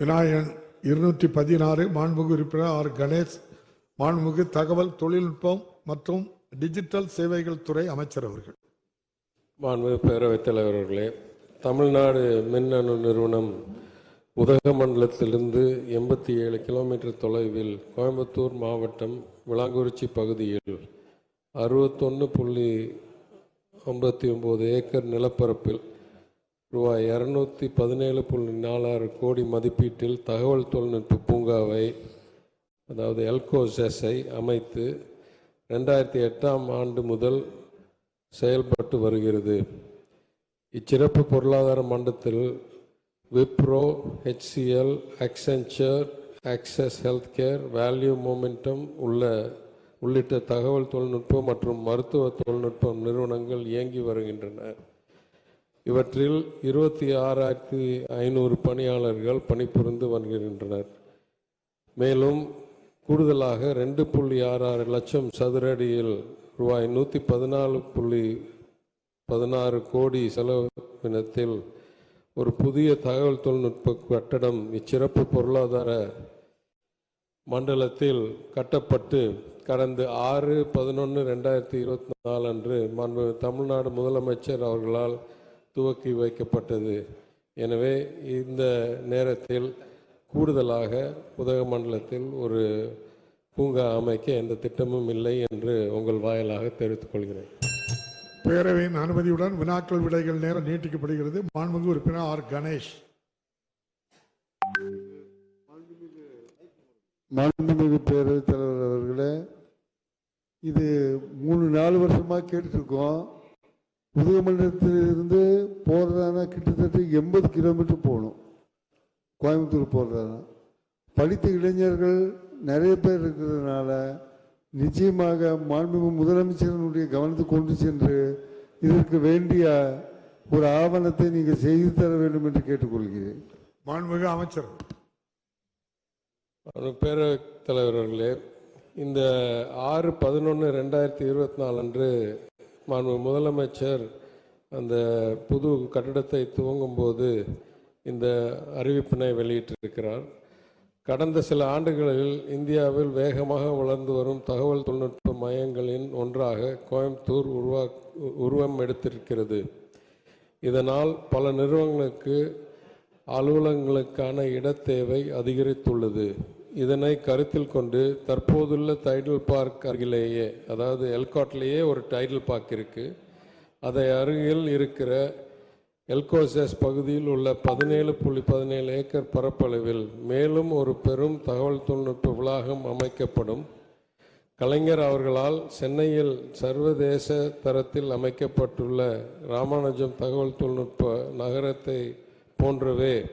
விநாயகன் இருநூற்றி பதினாறு மாண்புகு உறுப்பினர் ஆர். கணேஷ் மாண்புகு தகவல் தொழில்நுட்பம் மற்றும் டிஜிட்டல் சேவைகள் துறை அமைச்சர் அவர்கள். மாண்பு பேரவைத் தலைவர் அவர்களே தமிழ்நாடு மின்னணு நிறுவனம் உதகமண்டலத்திலிருந்து எண்பத்தி ஏழு கிலோமீட்டர் தொலைவில் கோயம்புத்தூர் மாவட்டம் விளாங்குறிச்சி பகுதியில் அறுபத்தொன்று புள்ளி ஐம்பத்தி ஒம்பது ஏக்கர் நிலப்பரப்பில் ரூபாய் இரநூத்தி பதினேழு புள்ளி நாலாறு கோடி மதிப்பீட்டில் தகவல் தொழில்நுட்ப பூங்காவை அதாவது எல்கோசெஸை அமைத்து ரெண்டாயிரத்தி எட்டாம் ஆண்டு முதல் செயல்பட்டு வருகிறது. இச்சிறப்பு பொருளாதார மண்டலத்தில் Wipro HCL Accenture Access Healthcare ValueMomentum உள்ள உள்ளிட்ட தகவல் தொழில்நுட்பம் மற்றும் மருத்துவ தொழில்நுட்பம் நிறுவனங்கள் இயங்கி வருகின்றன. இவற்றில் இருபத்தி ஆறாயிரத்தி ஐநூறு பணியாளர்கள் பணிபுரிந்து வருகின்றனர். மேலும் கூடுதலாக ரெண்டு புள்ளி ஆறு ஆறு லட்சம் சதுரடியில் ரூபாய் நூற்றி பதினாலு புள்ளி பதினாறு கோடி செலவினத்தில் ஒரு புதிய தகவல் தொழில்நுட்ப கட்டடம் இச்சிறப்பு பொருளாதார மண்டலத்தில் கட்டப்பட்டு கடந்த ஆறு பதினொன்று ரெண்டாயிரத்தி இருபத்தி நாலு அன்று மாண்பு தமிழ்நாடு முதலமைச்சர் அவர்களால் துவக்கி வைக்கப்பட்டது. எனவே இந்த நேரத்தில் கூடுதலாக உதகமண்டலத்தில் ஒரு பூங்கா அமைக்க எந்த திட்டமும் இல்லை என்று உங்கள் வாயிலாக தெரிவித்துக் கொள்கிறேன். பேரவையின் அனுமதியுடன் வினாக்கள் விடைகள் நேரம் நீட்டிக்கப்படுகிறது. மாண்புமிகு உறுப்பினர் ஆர். கணேஷ். மாண்புமிகு பேரவைத் தலைவர் அவர்களே இது மூணு நாலு வருஷமாக கேட்டுருக்கோம் உதகமண்டலத்திலிருந்து போகிறதானா கிட்டத்தட்ட எண்பது கிலோமீட்டர் போகணும். கோயம்புத்தூர் போகிறதானா படித்த இளைஞர்கள் நிறைய பேர் இருக்கிறதுனால நிச்சயமாக மாண்புமிகு முதலமைச்சரனுடைய கவனத்துக்கு கொண்டு சென்று இதற்கு வேண்டிய ஒரு ஆவணத்தை நீங்கள் செய்து தர வேண்டும் என்று கேட்டுக்கொள்கிறேன். மாண்புமிகு அமைச்சர். பேரவைத் தலைவர் அவர்களே இந்த ஆறு பதினொன்று ரெண்டாயிரத்தி இருபத்தி நாலு அன்று மாண்பு முதலமைச்சர் அந்த புது கட்டடத்தை துவங்கும்போது இந்த அறிவிப்பினை வெளியிட்டிருக்கிறார். கடந்த சில ஆண்டுகளில் இந்தியாவில் வேகமாக வளர்ந்து வரும் தகவல் தொழில்நுட்ப மையங்களின் ஒன்றாக கோயம்புத்தூர் உருவா உருவம் எடுத்திருக்கிறது. இதனால் பல நிறுவனங்களுக்கு அலுவலகங்களுக்கான இடத்தேவை அதிகரித்துள்ளது. இதனை கருத்தில் கொண்டு தற்போதுள்ள டைடல் பார்க் அருகிலேயே அதாவது எல்காட்லேயே ஒரு டைடல் பார்க் இருக்குது அதை அருகில் இருக்கிற எல்கோசஸ் பகுதியில் உள்ள பதினேழு புள்ளி பதினேழு ஏக்கர் பரப்பளவில் மேலும் ஒரு பெரும் தகவல் தொழில்நுட்ப வளாகம் அமைக்கப்படும். கலைஞர் அவர்களால் சென்னையில் சர்வதேச தரத்தில் அமைக்கப்பட்டுள்ள ராமானுஜம் தகவல் தொழில்நுட்ப நகரத்தை போன்றவே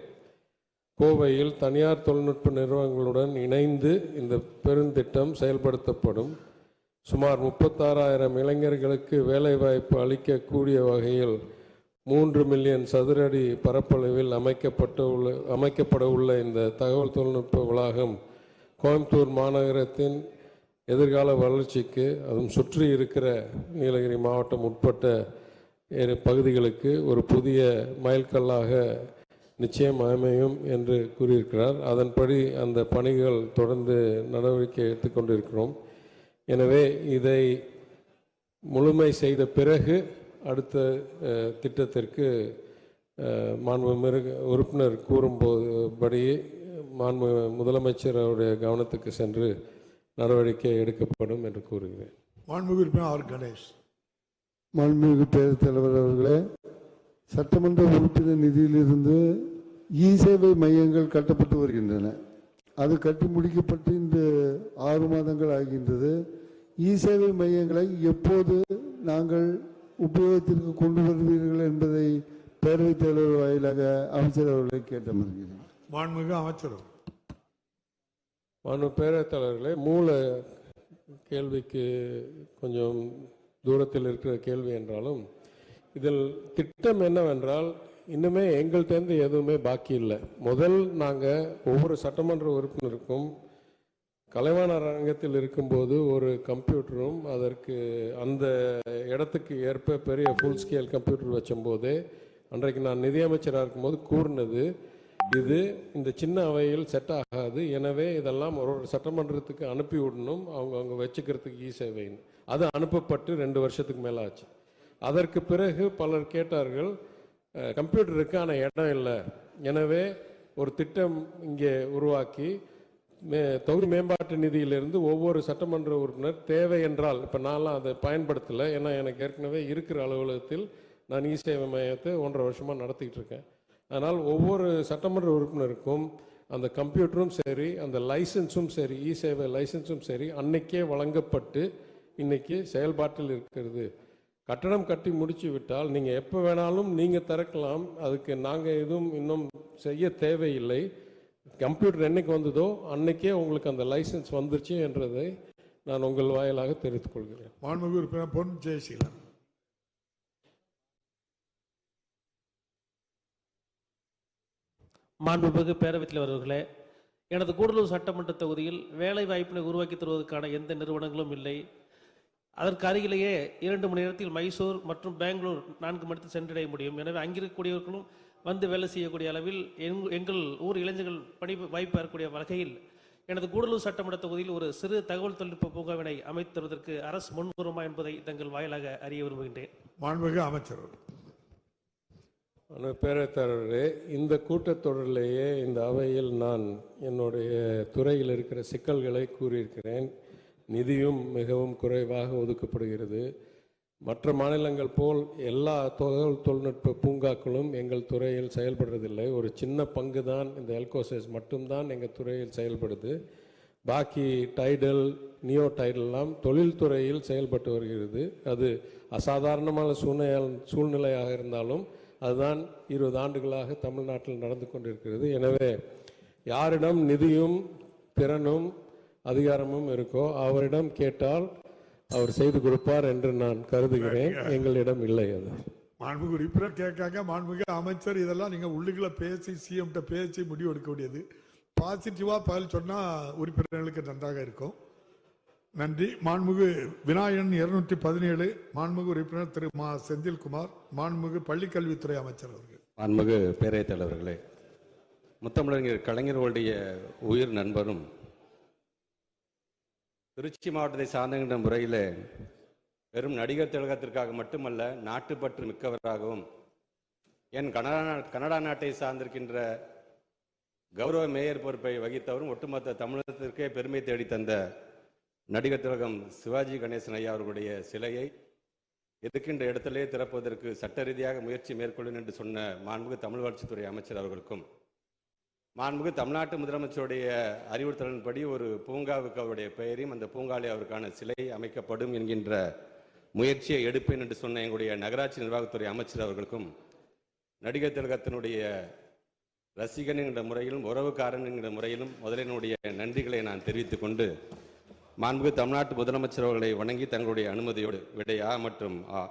கோவையில் தனியார் தொழில்நுட்ப நிறுவனங்களுடன் இணைந்து இந்த பெருந்திட்டம் செயல்படுத்தப்படும். சுமார் முப்பத்தாறாயிரம் இளைஞர்களுக்கு வேலைவாய்ப்பு அளிக்கக்கூடிய வகையில் மூன்று மில்லியன் சதுரடி பரப்பளவில் அமைக்கப்பட்டு உள்ள அமைக்கப்பட உள்ள இந்த தகவல் தொழில்நுட்ப வளாகம் கோயம்புத்தூர் மாநகரத்தின் எதிர்கால வளர்ச்சிக்கு அதுவும் சுற்றி இருக்கிற நீலகிரி மாவட்டம் உட்பட்ட பகுதிகளுக்கு ஒரு புதிய மைல்கல்லாக நிச்சயம் அமையும் என்று கூறியிருக்கிறார். அதன்படி அந்த பணிகள் தொடர்ந்து நடவடிக்கை எடுத்துக்கொண்டிருக்கிறோம் எனவே இதை முழுமை செய்த பிறகு அடுத்த திட்டத்திற்கு அஹ், மாண்பு மிருக உறுப்பினர் கூறும்போது படி மாண்பு முதலமைச்சர் அவருடைய கவனத்துக்கு சென்று நடவடிக்கை எடுக்கப்படும் என்று கூறுகிறேன். மாண்புமிகு ஆர் கணேஷ். மாண்புமிகு பேரவைத் தலைவர் அவர்களே சட்டமன்ற உறுப்பினர் நிதியிலிருந்து இ சேவை மையங்கள் கட்டப்பட்டு வருகின்றன. அது கட்டி முடிக்கப்பட்டு இந்த ஆறு மாதங்கள் ஆகின்றது. இ சேவை மையங்களை எப்போது நாங்கள் உபயோகத்திற்கு கொண்டு வருவீர்கள் என்பதை பேரவைத் தலைவர் வாயிலாக அமைச்சர் அவர்களை கேட்ட மறுகிறேன் மாண்புமிகு அமைச்சர். மாண்பு பேரவைத் தலைவர்களே மூல கேள்விக்கு கொஞ்சம் தூரத்தில் இருக்கிற கேள்வி என்றாலும் இதில் திட்டம் என்னவென்றால் இன்னுமே எங்கள்கிட்டேருந்து எதுவுமே பாக்கி இல்லை. முதல் நாங்கள் ஒவ்வொரு சட்டமன்ற உறுப்பினருக்கும் கலைவாணர் அரங்கத்தில் இருக்கும்போது ஒரு கம்ப்யூட்டரும் அதற்கு அந்த இடத்துக்கு ஏற்ப பெரிய ஃபுல் ஸ்கேல் கம்ப்யூட்டர் வச்சும்போது அன்றைக்கு நான் நிதியமைச்சராக இருக்கும்போது கூறினது இது இந்த சின்ன அவையில் செட் ஆகாது எனவே இதெல்லாம் ஒரு ஒரு சட்டமன்றத்துக்கு அனுப்பி விடணும் அவங்க அவங்க வச்சுக்கிறதுக்கு இ சேவைன்னு அது அனுப்பப்பட்டு ரெண்டு வருஷத்துக்கு மேலே ஆச்சு அதற்கு பிறகு பலர் கேட்டார்கள் அஹ், கம்ப்யூட்டர் இருக்கு ஆனால் இடம் இல்லை. எனவே ஒரு திட்டம் இங்கே உருவாக்கி மே தொகுதி மேம்பாட்டு நிதியிலிருந்து ஒவ்வொரு சட்டமன்ற உறுப்பினர் தேவை என்றால் இப்போ நான்லாம் அதை பயன்படுத்தலை. ஏன்னா எனக்கு ஏற்கனவே இருக்கிற அலுவலகத்தில் நான் இ சேவை மையத்தை ஒன்றரை வருஷமாக நடத்திக்கிட்டு இருக்கேன். அதனால் ஒவ்வொரு சட்டமன்ற உறுப்பினருக்கும் அந்த கம்ப்யூட்டரும் சரி அந்த லைசன்ஸும் சரி இ சேவை லைசன்ஸும் சரி அன்னைக்கே வழங்கப்பட்டு இன்னைக்கு செயல்பாட்டில் இருக்கிறது. கட்டணம் கட்டி முடிச்சு விட்டால் நீங்கள் எப்போ வேணாலும் நீங்கள் திறக்கலாம். அதுக்கு நாங்கள் எதுவும் இன்னும் செய்ய தேவையில்லை. கம்ப்யூட்டர் என்னைக்கு வந்ததோ அன்னைக்கே உங்களுக்கு அந்த லைசன்ஸ் வந்துருச்சு என்றதை நான் உங்கள் வாயிலாக தெரிவித்துக் கொள்கிறேன். மாண்புமிகு உறுப்பினர் பொன் ஜெயசீலன். மாண்புமிகு பேரவைத் தலைவர் அவர்களே எனது கூடலூர் சட்டமன்ற தொகுதியில் வேலை வாய்ப்பினை உருவாக்கி தருவதற்கான எந்த நிறுவனங்களும் இல்லை. அதற்கு அருகிலேயே இரண்டு மணி நேரத்தில் மைசூர் மற்றும் பெங்களூர் நான்கு மணி நேரத்தில் சென்றடைய முடியும். எனவே அங்கிருக்கக்கூடியவர்களும் வந்து வேலை செய்யக்கூடிய அளவில் எங்- எங்கள் ஊர் இளைஞர்கள் பணி வாய்ப்பு பெறக்கூடிய வகையில் எனது கூடலூர் சட்டமன்ற தொகுதியில் ஒரு சிறு தகவல் தொழில்நுட்ப பூங்காவினை அமைத்து தருவதற்கு அரசு முன்வருமா என்பதை தங்கள் வாயிலாக அறிய விரும்புகின்றேன். மாண்புமிகு அமைச்சர் பேரத்தரவர்களே இந்த கூட்டத்தொடரிலேயே இந்த அவையில் நான் என்னுடைய துறையில் இருக்கிற சிக்கல்களை கூறியிருக்கிறேன். நிதியும் மிகவும் குறைவாக ஒதுக்கப்படுகிறது. மற்ற மாநிலங்கள் போல் எல்லா தகவல் தொழில்நுட்ப பூங்காக்களும் எங்கள் துறையில் செயல்படுறதில்லை. ஒரு சின்ன பங்கு தான் இந்த எல்கோசஸ் மட்டும்தான் எங்கள் துறையில் செயல்படுது. பாக்கி டைடல் நியோ டைடல்லாம் தொழில்துறையில் செயல்பட்டு வருகிறது. அது அசாதாரணமான சூழ்நிலை சூழ்நிலையாக இருந்தாலும் அதுதான் இருபது ஆண்டுகளாக தமிழ்நாட்டில் நடந்து கொண்டிருக்கிறது. எனவே யாரிடம் நிதியும் திறனும் அதிகாரமும் இருக்கோ அவரிடம் கேட்டால் அவர் செய்து கொடுப்பார் என்று நான் கருதுகிறேன். எங்களிடம் இல்லை அது. மாண்புமிகு உறுப்பினர் கேட்காங்க மாண்புமிகு அமைச்சர் இதெல்லாம் நீங்க உள்ளுக்குள்ள பேசி சிஎம் பேசி முடிவு எடுக்க வேண்டியது. பாசிட்டிவா பதில் சொன்னா உறுப்பினர்களுக்கு நன்றாக இருக்கும். நன்றி. மாண்புமிகு விநாயகன் இருநூற்றி பதினேழு மாண்புமிகு உறுப்பினர் திரு மா. செந்தில்குமார் மாண்புமிகு பள்ளிக்கல்வித்துறை அமைச்சர் அவர்கள். மாண்புமிகு பேரவைத் தலைவர்களே முத்தமிழறிஞர் கலைஞர்களுடைய உயிர் நண்பரும் திருச்சி மாவட்டத்தை சார்ந்துகின்ற முறையில் வெறும் நடிகர் திலகத்திற்காக மட்டுமல்ல நாட்டுப்பற்று மிக்கவராகவும் என் கனடா நா- கனடா நாட்டை சார்ந்திருக்கின்ற கௌரவ மேயர் பொறுப்பை வகித்தவரும் ஒட்டுமொத்த தமிழகத்திற்கே பெருமை தேடித் தந்த நடிகர் திலகம் சிவாஜி கணேசன் ஐயா அவர்களுடைய சிலையை இருக்கின்ற இடத்திலே திறப்பதற்கு சட்ட ரீதியாக முயற்சி மேற்கொள்ளும் என்று சொன்ன மாண்புமிகு தமிழ் வளர்ச்சித்துறை அமைச்சர் அவர்களுக்கும் மாண்புமிகு தமிழ்நாட்டு முதலமைச்சருடைய அறிவுறுத்தலின்படி ஒரு பூங்காவுக்கு அவருடைய பெயரையும் அந்த பூங்காலே அவருக்கான சிலை அமைக்கப்படும் என்கின்ற முயற்சியை எடுப்பேன் என்று சொன்ன எங்களுடைய நகராட்சி நிர்வாகத்துறை அமைச்சர் அவர்களுக்கும் நடிகர் திலகத்தினுடைய ரசிகன் என்கிற முறையிலும் உறவுக்காரன் என்கிற முறையிலும் முதலினுடைய நன்றிகளை நான் தெரிவித்துக் கொண்டு மாண்புமிகு தமிழ்நாட்டு முதலமைச்சர் அவர்களை வணங்கி தங்களுடைய அனுமதியோடு விடை ஆ மற்றும் ஆ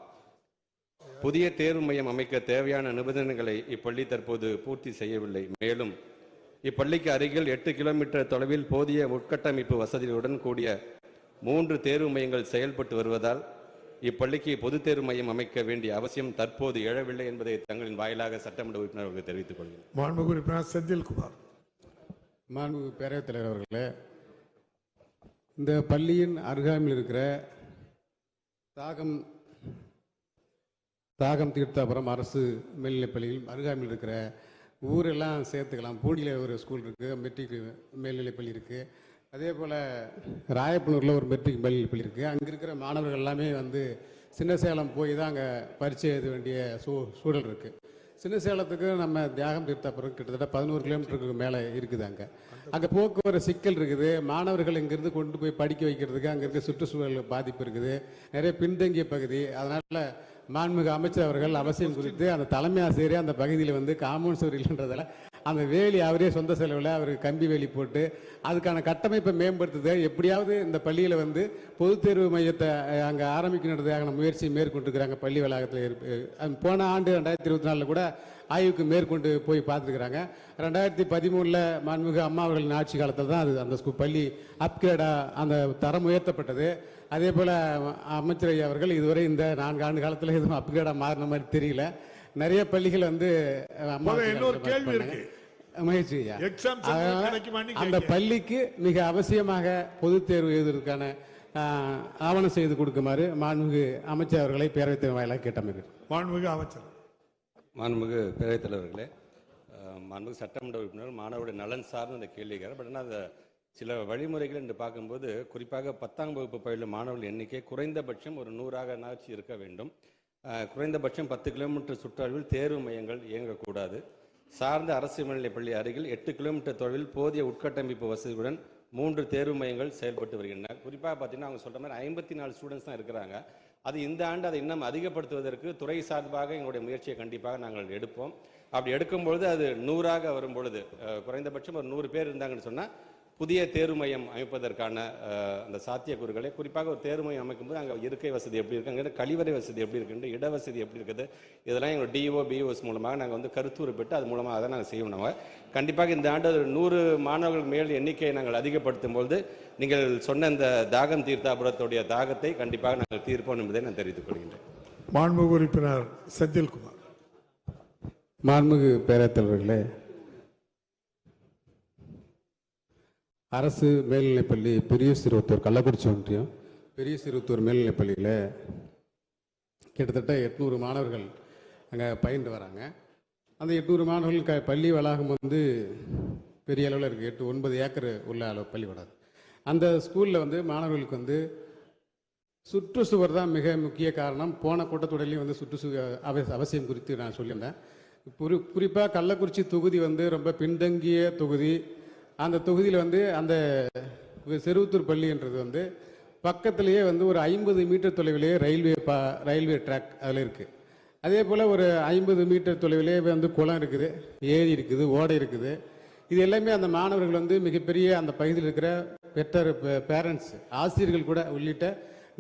புதிய தேர்வு மையம் அமைக்க தேவையான நிபந்தனைகளை இப்பள்ளி தற்போது பூர்த்தி செய்யவில்லை. மேலும் இப்பள்ளிக்கு அருகில் எட்டு கிலோமீட்டர் தொலைவில் போதிய உட்கட்டமைப்பு வசதிகளுடன் கூடிய மூன்று தேர்வு மையங்கள் செயல்பட்டு வருவதால் இப்பள்ளிக்கு பொதுத் தேர்வு மையம் அமைக்க வேண்டிய அவசியம் தற்போது எழவில்லை என்பதை தங்களின் வாயிலாக சட்டமன்ற உறுப்பினர்களுக்கு தெரிவித்துக் கொள்கிறேன். மாண்புமிகு உறுப்பினர் செந்தில்குமார். மாண்புமிகு பேரவைத் தலைவர் அவர்களே இந்த பள்ளியின் அருகாமையில் இருக்கிற தாகம் தாகம் தீர்த்தாபுரம் அரசு மேல்நிலைப் பள்ளியில் அருகாமையில் இருக்கிற ஊரெல்லாம் சேர்த்துக்கலாம். பூண்டியில் ஒரு ஸ்கூல் இருக்குது மெட்ரிக் மேல்நிலைப்பள்ளி இருக்குது அதே போல் ராயப்பனூரில் ஒரு மெட்ரிக் மேல்நிலைப்பள்ளி இருக்குது அங்கே இருக்கிற மாணவர்கள் எல்லாமே வந்து சின்ன சேலம் போய் தான் அங்கே பரீட்சை எழுத வேண்டிய சூ சூழல் இருக்குது சின்ன சேலத்துக்கு நம்ம தியாகம் தீர்த்தாப்புறம் கிட்டத்தட்ட பதினோரு கிலோமீட்டருக்கு மேலே இருக்குது அங்கே. அங்கே போக்குவரத்து சிக்கல் இருக்குது. மாணவர்கள் இங்கேருந்து கொண்டு போய் படிக்க வைக்கிறதுக்கு அங்கே இருக்க சுற்றுச்சூழல் பாதிப்பு இருக்குது. நிறைய பின்தங்கிய பகுதி. அதனால் மாண்புமிகு அமைச்சர் அவர்கள் அவசியம் குறித்து அந்த தலைமை ஆசிரியரே அந்த பகுதியில் வந்து காமௌண்ட் சுவர் அந்த வேலி அவரே சொந்த செலவில் அவர் கம்பி வேலி போட்டு அதுக்கான கட்டமைப்பை மேம்படுத்துது எப்படியாவது இந்த பள்ளியில் வந்து பொதுத் தேர்வு மையத்தை அங்கே ஆரம்பிக்கணுன்றதுக்கான முயற்சி மேற்கொண்டிருக்கிறாங்க பள்ளி வளாகத்தில் போன ஆண்டு ரெண்டாயிரத்தி இருபத்தி நாலில் கூட ஆய்வுக்கு மேற்கொண்டு போய் பார்த்துருக்குறாங்க. ரெண்டாயிரத்தி பதிமூணில் மாண்புமிகு அம்மா அவர்களின் ஆட்சி காலத்தில் தான் அது அந்த ஸ்கூல் பள்ளி அப்கிரேடாக அந்த தரம் உயர்த்தப்பட்டது. அதே போல் அமைச்சர் ஐயா அவர்கள் இதுவரை இந்த நான்கு ஆண்டு காலத்தில் எதுவும் அப்கிரேடாக மாறின மாதிரி தெரியல. நிறைய பள்ளிகள் வந்து இன்னொரு கேள்வி. இருக்கு. கிடைக்குமான்னு அந்த. பள்ளிக்கு மிக அவசியமாக பொதுத் தேர்வு எழுதுவதற்கான ஆவணம் செய்து கொடுக்குமாறு மாண்புமிகு அமைச்சர் அவர்களை பேரவைத் வாயிலாக கேட்டமைக்கிறேன். மாண்புமிகு அமைச்சர். மாண்புமிகு பேரவைத் தலைவர்களே மாண்புமிகு சட்டமன்ற உறுப்பினர் மாணவருடைய நலன் சார்ந்த அந்த கேள்விக்கார பட் ஆனால் அந்த சில வழிமுறைகள் என்று பார்க்கும்போது குறிப்பாக பத்தாம் வகுப்பு பயிலும் மாணவர்கள் எண்ணிக்கை குறைந்தபட்சம் ஒரு நூறாக நாச்சு இருக்க வேண்டும். குறைந்தபட்சம் பத்து கிலோமீட்டர் சுற்றளவில் தேர்வு மையங்கள் இயங்கக்கூடாது. சார்ந்த அரசு மேல்நிலைப் பள்ளி அருகில் எட்டு கிலோமீட்டர் தொலைவில் போதிய உட்கட்டமைப்பு வசதியுடன் மூன்று தேர்வு மையங்கள் செயல்பட்டு வருகின்றன. குறிப்பாக பார்த்தீங்கன்னா அவங்க சொல்கிற மாதிரி ஐம்பத்தி நாலு ஸ்டூடெண்ட்ஸ் தான் இருக்கிறாங்க. அது இந்த ஆண்டு அதை இன்னும் அதிகப்படுத்துவதற்கு துறை சார்பாக எங்களுடைய முயற்சியை கண்டிப்பாக நாங்கள் எடுப்போம். அப்படி எடுக்கும்பொழுது அது நூறாக வரும் பொழுது குறைந்தபட்சம் ஒரு நூறு பேர் இருந்தாங்கன்னு சொன்னால் புதிய தேர்வு மையம் அமைப்பதற்கான அந்த சாத்தியக்கூறுகளை குறிப்பாக ஒரு தேர்வு மையம் அமைக்கும்போது அங்கே இருக்கை வசதி எப்படி இருக்கு அங்கே கழிவறை வசதி எப்படி இருக்குன்னு இட வசதி எப்படி இருக்குது இதெல்லாம் எங்கள் டிஓ பிஓஎஸ் மூலமாக நாங்கள் வந்து கருத்துரு பெற்று அது மூலமாக அதை நாங்கள் செய்வோம் நம்ம கண்டிப்பாக இந்த ஆண்டு ஒரு நூறு மாணவர்கள் மேல் எண்ணிக்கையை நாங்கள் அதிகப்படுத்தும் பொழுது நீங்கள் சொன்ன இந்த தாகம் தீர்த்தாபுரத்துடைய தாகத்தை கண்டிப்பாக நாங்கள் தீர்ப்போம் என்பதை நான் தெரிவித்துக் கொள்கின்றேன். மாண்புமிகு உறுப்பினர் செந்தில்குமார். மாண்புமிகு பேரவைத் அரசு மேல்நிலைப்பள்ளி பெரிய சிறுவத்தூர் கள்ளக்குறிச்சி ஒன்றியம் பெரிய சிறுவத்தூர் மேல்நிலைப்பள்ளியில் கிட்டத்தட்ட எட்நூறு மாணவர்கள் அங்கே பயின்று வராங்க. அந்த எட்நூறு மாணவர்கள் க பள்ளி வளாகம் வந்து பெரிய அளவில் இருக்குது எட்டு ஒன்பது ஏக்கர் உள்ள அளவு பள்ளி வளாகம். அந்த ஸ்கூலில் வந்து மாணவர்களுக்கு வந்து சுற்றுச்சுவர் தான் மிக முக்கிய காரணம். போன கூட்டத்தொடரிலையும் வந்து சுற்றுச்சுவர் அவ- அவசியம் குறித்து நான் சொல்லியிருந்தேன். குறி குறிப்பாக கள்ளக்குறிச்சி தொகுதி வந்து ரொம்ப பின்தங்கிய தொகுதி. அந்த தொகுதியில் வந்து அந்த செருவத்தூர் பள்ளின்றது வந்து பக்கத்திலேயே வந்து ஒரு ஐம்பது மீட்டர் தொலைவிலேயே ரயில்வே பா ரயில்வே ட்ராக் அதில் இருக்குது அதே போல் ஒரு ஐம்பது மீட்டர் தொலைவிலே வந்து குளம் இருக்குது ஏரி இருக்குது ஓடை இருக்குது. இது எல்லாமே அந்த மாணவர்கள் வந்து மிகப்பெரிய அந்த பகுதியில் இருக்கிற பெற்றர் பேரண்ட்ஸ் ஆசிரியர்கள் கூட உள்ளிட்ட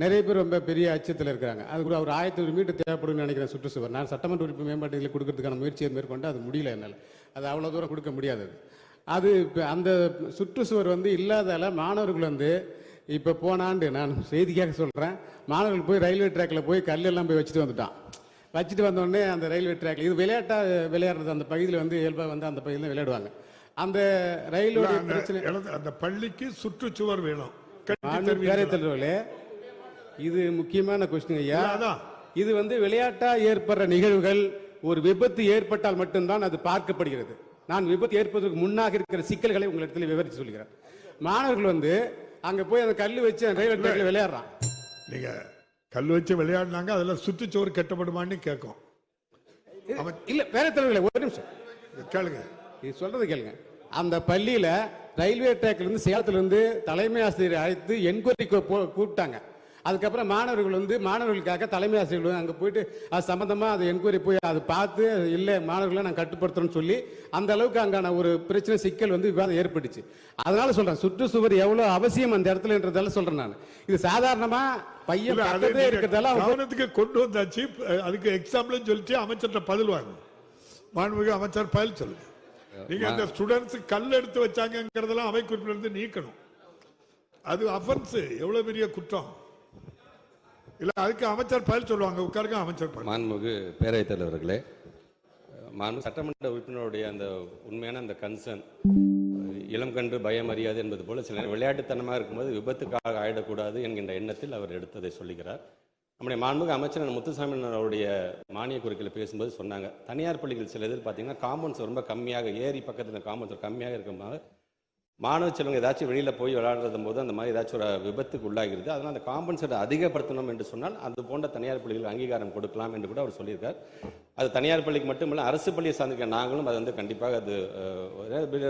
நிறைய பேர் ரொம்ப பெரிய அச்சத்தில் இருக்கிறாங்க. அது கூட ஒரு ஆயிரத்தி ஒரு மீட்டர் தேவைப்படும்னு நினைக்கிறேன் சுற்றுச்சுவர். நான் சட்டமன்ற உறுப்பு மேம்பாட்டுகளை கொடுக்கறதுக்கான முயற்சியை மேற்கொண்டு அது முடியல என்னால். அது அவ்வளோ தூரம் கொடுக்க முடியாது அது. இப்போ அந்த சுற்றுச்சுவர் வந்து இல்லாதால மாணவர்கள் வந்து இப்போ போன ஆண்டு நான் செய்திக்காக சொல்கிறேன் மாணவர்கள் போய் ரயில்வே ட்ராக்கில் போய் கல்லெல்லாம் போய் வச்சுட்டு வந்துட்டான். வச்சுட்டு வந்த உடனே அந்த ரயில்வே ட்ராக்ல இது விளையாட்டா விளையாடுறது அந்த பகுதியில் வந்து இயல்பாக வந்து அந்த பகுதியில் விளையாடுவாங்க. அந்த அந்த பிரச்சனை அந்த பள்ளிக்கு சுற்றுச்சுவர் வேணும். தலைவர்களே இது முக்கியமான கொஸ்டின் ஐயா. இது வந்து விளையாட்டா ஏற்படுற நிகழ்வுகள் ஒரு விபத்து ஏற்பட்டால் மட்டும்தான் அது பார்க்கப்படுகிறது. நான் விபத்து ஏற்பதற்கு முன்னாக இருக்கிற சிக்கல்களை உங்களிடத்தில் விவரித்து சொல்கிறேன். மாணவர்கள் வந்து அங்க போய் அந்த கல்லு வச்சு ரயில்வே விளையாடுறான். நீங்க கல் வச்சு விளையாடினாங்க அதுல சுற்றுச்சுவர் கட்டப்படுமான்னு கேட்கும். இல்ல பேரவைத் தலைவர்களே ஒரு நிமிஷம். கேளுங்க. இது சொல்றது கேளுங்க. அந்த பள்ளியில ரயில்வே ட்ராக்ல இருந்து சேலத்துல இருந்து தலைமை ஆசிரியரை அழைத்து என்கொயரி கூப்பிட்டாங்க. அதுக்கப்புறம் மாணவர்கள் வந்து மாணவர்களுக்காக தலைமை ஆசிரியர்கள் அங்க போயிட்டு அது சம்பந்தமா அது என்கொயரி போய் அது பார்த்து இல்ல மாணவர்களை நான் கட்டுப்படுத்துறேன்னு சொல்லி அந்த அளவுக்கு அங்கான ஒரு பிரச்சனை சிக்கல் வந்து விவாதம் ஏற்பட்டுச்சு. அதனால சொல்றேன் சுற்றுச்சுவர் எவ்வளவு அவசியம் அந்த இடத்துலன்றதால சொல்றேன் நான். இது சாதாரணமா பையன் இருக்கிறதால கவனத்துக்கு கொண்டு வந்தாச்சு. அதுக்கு எக்ஸாம்பிள் சொல்லிட்டு அமைச்சர்கிட்ட பதில் வாங்க மாண்புமிகு அமைச்சர் பதில் சொல்லுங்க. நீங்க அந்த ஸ்டூடெண்ட்ஸ் கல் எடுத்து வச்சாங்கங்கிறதெல்லாம் அவை குறிப்பிலிருந்து நீக்கணும். அது அஃபென்ஸ் எவ்வளவு பெரிய குற்றம்? இல்லை அதுக்கு அமைச்சர் பதில் சொல்லுவாங்க. உட்காருங்க அமைச்சர் மாண்புமிகு பேரவைத் தலைவர்களே மாண்பு சட்டமன்ற உறுப்பினருடைய அந்த உண்மையான அந்த கன்சர்ன் இளம் கன்று பயம் அறியாது என்பது போல சில விளையாட்டுத்தனமாக இருக்கும்போது விபத்துக்காக ஆயிடக்கூடாது என்கின்ற எண்ணத்தில் அவர் எடுத்ததை சொல்லுகிறார். நம்முடைய மாண்புமிகு அமைச்சர் முத்துசாமி அவருடைய மானிய குறுக்கில் பேசும்போது சொன்னாங்க. தனியார் பள்ளிகள் சில இதில் பார்த்தீங்கன்னா காம்பவுண்ட்ஸ் ரொம்ப கம்மியாக ஏரி பக்கத்தில் காம்பவுண்ட்ஸ் கம்மியாக இருக்கும்போது மாணவ செல்வங்க ஏதாச்சும் வெளியில் போய் விளையாடுறது போது அந்த மாதிரி ஏதாச்சும் ஒரு விபத்துக்கு உள்ளாகிறது அதனால் அந்த காம்பன்சேட் அதிகப்படுத்தணும் என்று சொன்னால் அது போன்ற தனியார் பள்ளிகளுக்கு அங்கீகாரம் கொடுக்கலாம் என்று கூட அவர் சொல்லியிருக்கார். அது தனியார் பள்ளிக்கு மட்டும் இல்லை அரசு பள்ளியை சார்ந்திருக்க நாங்களும் அது வந்து கண்டிப்பாக அது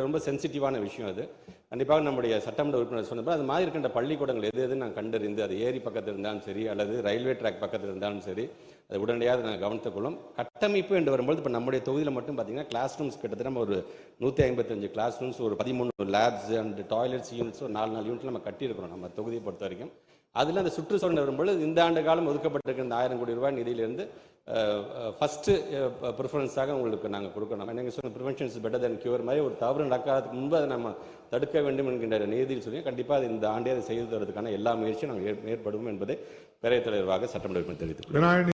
ரொம்ப சென்சிட்டிவான விஷயம் அது. கண்டிப்பாக நம்முடைய சட்டமன்ற உறுப்பினர் சொன்னப்போ அது மாதிரி இருக்கின்ற பள்ளிக்கூடங்கள் எது எது நான் கண்டறிந்து அது ஏரி பக்கத்தில் இருந்தாலும் சரி அல்லது ரயில்வே ட்ராக் பக்கத்தில் இருந்தாலும் சரி அதை உடனடியாக நாங்கள் கவனித்துக்கொள்ளும் கட்டமைப்பு என்று வரும்போது இப்போ நம்முடைய தொகுதியில் மட்டும் பார்த்தீங்கன்னா கிளாஸ் ரூம்ஸ் கிட்டத்தட்ட நம்ம ஒரு நூற்றி ஐம்பத்தஞ்சு கிளாஸ் ரூம்ஸ் ஒரு பதிமூணு லேப்ஸ் அண்ட் டாய்லெட்ஸ் யூனிட்ஸ் ஒரு நாலு நாலு யூனிட் நம்ம கட்டியிருக்கிறோம் நம்ம தொகுதியை பொறுத்த வரைக்கும். அதில் அந்த சுற்றுச்சூழல் வரும்பொழுது இந்த ஆண்டு காலம் ஒதுக்கப்பட்டிருக்கிற இந்த ஆயிரம் கோடி ரூபாய் நிதியிலிருந்து ஃபஸ்ட்டு ப்ரிஃபரன்ஸாக உங்களுக்கு நாங்கள் கொடுக்கணும். நீங்கள் சொன்ன prevention is better than cure மாதிரி ஒரு தவறு நடக்காததுக்கு முன்பு அதை நம்ம தடுக்க வேண்டும் என்கின்ற நீதியில் சொல்லி கண்டிப்பாக அது இந்த ஆண்டே அதை செய்து தரதுக்கான எல்லா முயற்சியும் நாங்கள் ஏற்படுவோம் என்பதை பேரவைத் தலைவராக சட்டமன்ற உறுப்பினர் தெரிவித்துக்